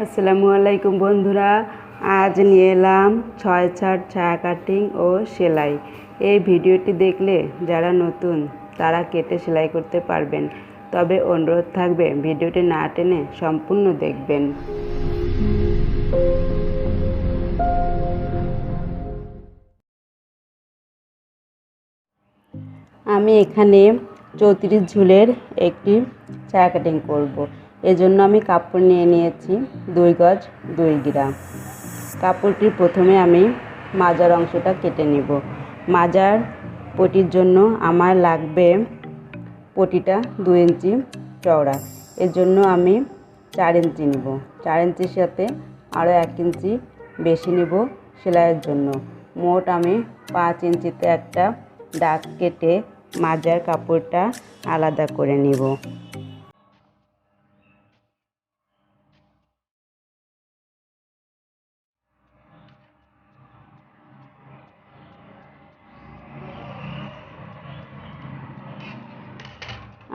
আসসালামু আলাইকুম বন্ধুরা, আজ নিয়ে এলাম ছয় ছাট ছায়া কাটিং ও সেলাই। এই ভিডিওটি দেখলে যারা নতুন, তারা কেটে সেলাই করতে পারবেন। তবে অনুরোধ থাকবে, ভিডিওটি না টেনে সম্পূর্ণ দেখবেন। আমি এখানে চৌত্রিশ ঝুলের একটি ছায়া কাটিং করব। এজন্য আমি কাপড় নিয়ে নিয়েছি দুই গজ দুই গ্রাম কাপড়টি প্রথমে আমি মাজার অংশটা কেটে নেব। মাজার পটির জন্য আমার লাগবে পটিটা দু ইঞ্চি চওড়া। এর জন্য আমি চার ইঞ্চি নিব। চার ইঞ্চির সাথে আরও এক ইঞ্চি বেশি নেব সেলাইয়ের জন্য। মোট আমি পাঁচ ইঞ্চিতে একটা দাগ কেটে মাজার কাপড়টা আলাদা করে নিব।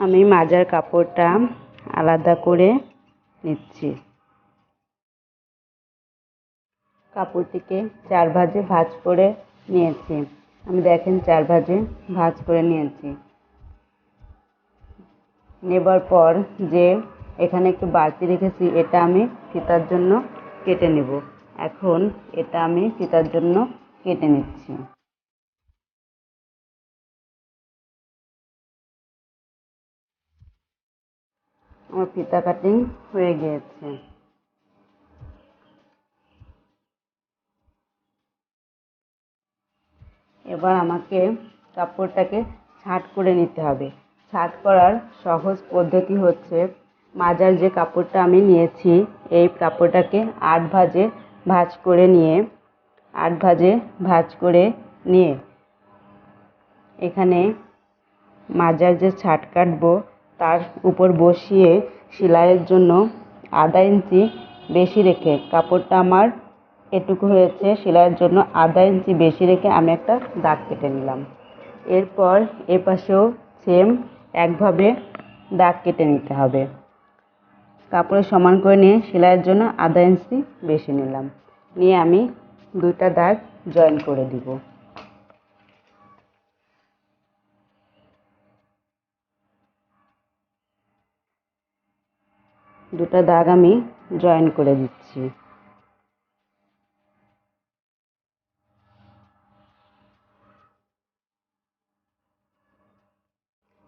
আমি মাজার কাপড়টা আলাদা করে নিচ্ছি। কাপড়টিকে চার ভাজে ভাজ করে নিয়েছি। আমি দেখেন চার ভাজে ভাজ করে নিয়েছি। নেবার পর যে এখানে একটু বাড়তি রেখেছি, এটা আমি ফিতার জন্য কেটে নেব। এখন এটা আমি ফিতার জন্য কেটে নিচ্ছি। আমার ফিতা কাটিং হয়ে গিয়েছে। এবার আমাকে কাপড়টাকে ছাট করে নিতে হবে। ছাট করার সহজ পদ্ধতি হচ্ছে, মাজার যে কাপড়টা আমি নিয়েছি, এই কাপড়টাকে আট ভাজে ভাজ করে নিয়ে, আট ভাজে ভাজ করে নিয়ে, এখানে মাজার যে ছাট কাটবো তার উপর বসিয়ে সেলাইয়ের জন্য আধা ইঞ্চি বেশি রেখে, কাপড়টা আমার এটুকু হয়েছে, সেলাইয়ের জন্য আধা ইঞ্চি বেশি রেখে আমি একটা দাগ কেটে নিলাম। এরপর এ পাশেও সেম একভাবে দাগ কেটে নিতে হবে। কাপড়ের সমান করে নিয়ে সেলাইয়ের জন্য আধা ইঞ্চি বেশি নিলাম। নিয়ে আমি দুইটা দাগ জয়েন করে দিব। দুটো দাগ আমি জয়েন করে দিচ্ছি।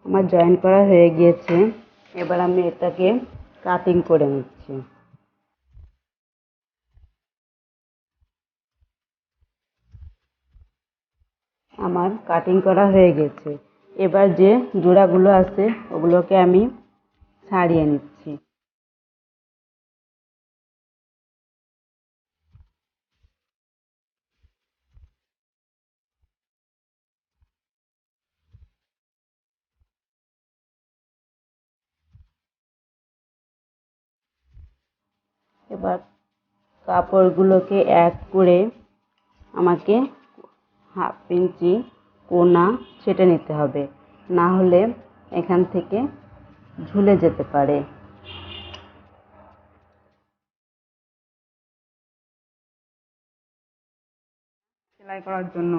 আমার জয়েন করা হয়ে গিয়েছে। এবার আমি এটাকে কাটিং করে নিচ্ছি। আমার কাটিং করা হয়ে গেছে। এবার যে জোড়াগুলো আছে, ওগুলোকে আমি ছাড়িয়ে নিচ্ছি। এবার কাপড়গুলোকে এক করে আমাকে হাফ ইঞ্চি কোনা ছেটে নিতে হবে। না হলে এখান থেকে ঝুলে যেতে পারে। সেলাই করার জন্য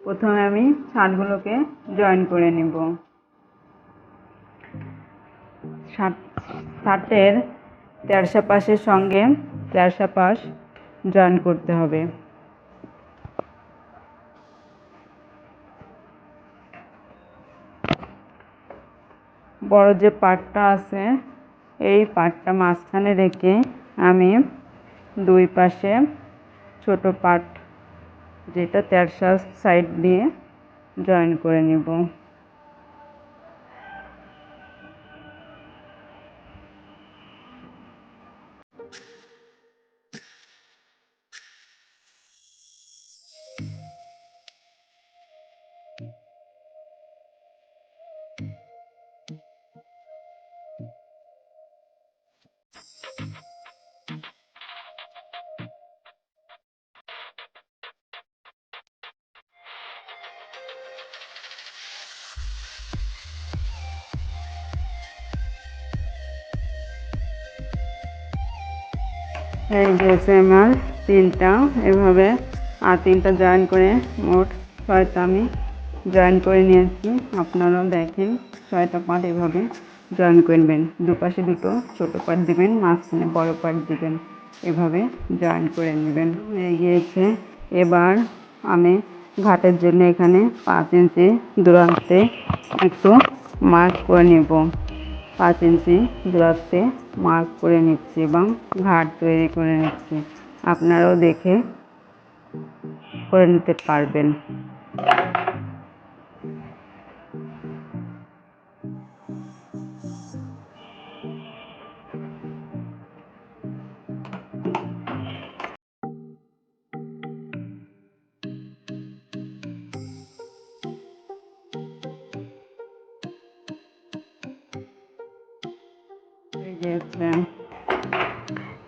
প্রথমে আমি ছাটগুলোকে জয়েন করে নেব। শার্ট শার্টের তেরশা পাশের সঙ্গে তেরশা পাশ জয়েন করতে হবে। বড় যে পাটটা আছে, এই পাটটা মাঝখানে রেখে আমি দুই পাশে ছোট পাট যেটা তেরশা সাইড দিয়ে জয়েন করে নেব। এই গেছে আমার তিনটা, এভাবে আর তিনটা জয়েন করে মোট ছয়টা আমি জয়েন করে নিয়েছি। আপনারাও দেখেন ছয়টা পার্ট এভাবে জয়েন করবেন। দুপাশে দুটো, ছোটো পার্ট দিবেন, মাঝখানে বড় পার্ট দেবেন। এভাবে জয়েন করে নেবেন। হয়ে গিয়েছে। এবার আমি ঘাটের জন্য এখানে পাঁচ ইঞ্চি দূরান্তে একটু মার্ক করে নেব। পাঁচ ইঞ্চি দূরত্বে মার্ক করে নিচ্ছি এবং ঘাট তৈরি করে নিচ্ছি। আপনারাও দেখে করে নিতে পারবেন।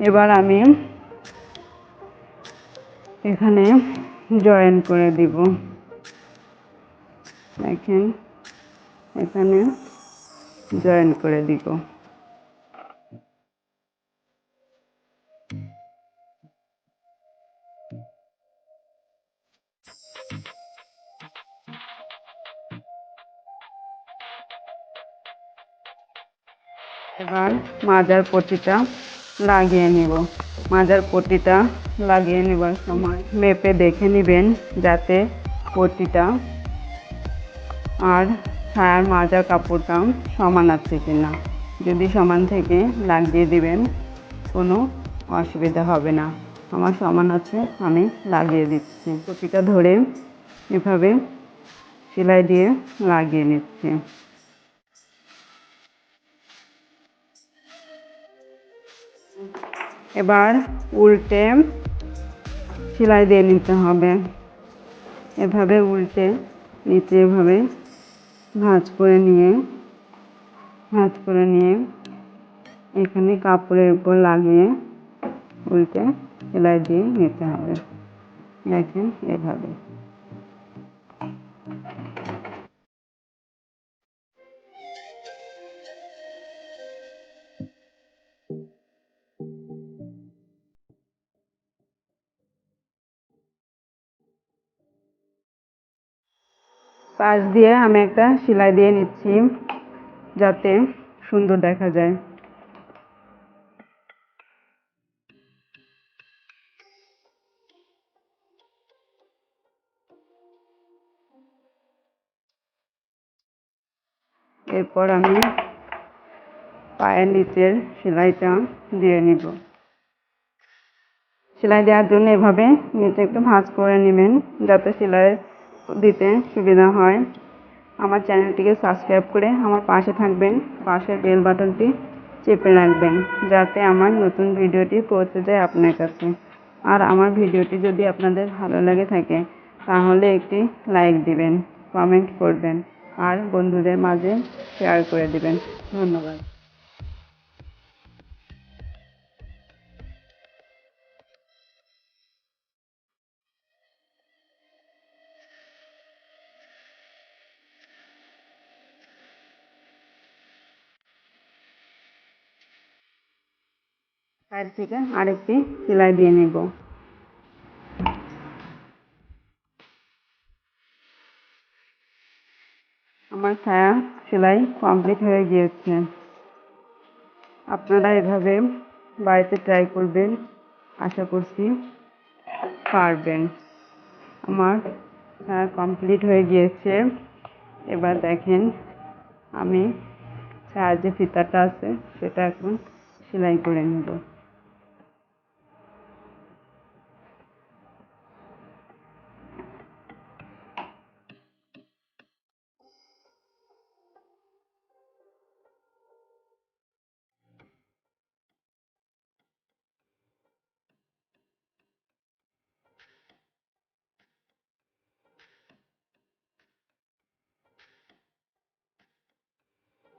এবার আমি এখানে জয়েন করে দিব। দেখেন এখানে জয়েন করে দিব। এবার মাজার পট্টিটা লাগিয়ে নিব। মাজার পট্টিটা লাগিয়ে নেবার সময় মেপে দেখে নেবেন যাতে পট্টিটা আর ছায়ার মাজার কাপড়টা সমান আছে কিনা। যদি সমান থেকে লাগিয়ে দিবেন, কোনো অসুবিধা হবে না। আমার সমান আছে, আমি লাগিয়ে দিচ্ছি। পট্টিটা ধরে এভাবে সেলাই দিয়ে লাগিয়ে নিচ্ছি। এবার উল্টে সেলাই দিয়ে নিতে হবে। এভাবে উল্টে নিচে এভাবে ভাঁজ করে নিয়ে, ভাঁজ করে নিয়ে এখানে কাপড়ের উপর লাগিয়ে উল্টে সেলাই দিয়ে নিতে হবে। দেখেন এভাবে। পাশ দিয়ে আমি একটা সেলাই দিয়ে নিচ্ছি, যাতে সুন্দর দেখা যায়। এরপর আমি পায়ের নিচের সেলাইটা দিয়ে নিব। সেলাই দেওয়ার জন্য এভাবে নিচে একটু ভাঁজ করে নেবেন, যাতে সেলাই দিতে সুবিধা হয়। আমার চ্যানেলটিকে সাবস্ক্রাইব করে আমার পাশে থাকবেন। পাশের বেল বাটনটি চেপে রাখবেন যাতে আমার নতুন ভিডিওটি পৌঁছে যায় আপনার কাছে। আর আমার ভিডিওটি যদি আপনাদের ভালো লাগে থাকে, তাহলে একটি লাইক দিবেন, কমেন্ট করবেন, আর বন্ধুদের মাঝে শেয়ার করে দিবেন। ধন্যবাদ। সাইড থেকে আরেকটি সেলাই দিয়ে নেব। আমার ছায়া সেলাই কমপ্লিট হয়ে গিয়েছে। আপনারা এভাবে বাড়িতে ট্রাই করবেন, আশা করছি পারবেন। আমার ছায়া কমপ্লিট হয়ে গিয়েছে। এবার দেখেন আমি ছায়ার যে ফিতাটা আছে, সেটা এখন সেলাই করে নেব।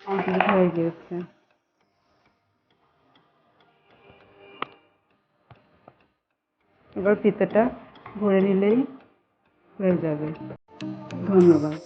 হয়ে গিয়েছে। এবার ফিতেটা ভরে নিলেই হয়ে যাবে। ধন্যবাদ।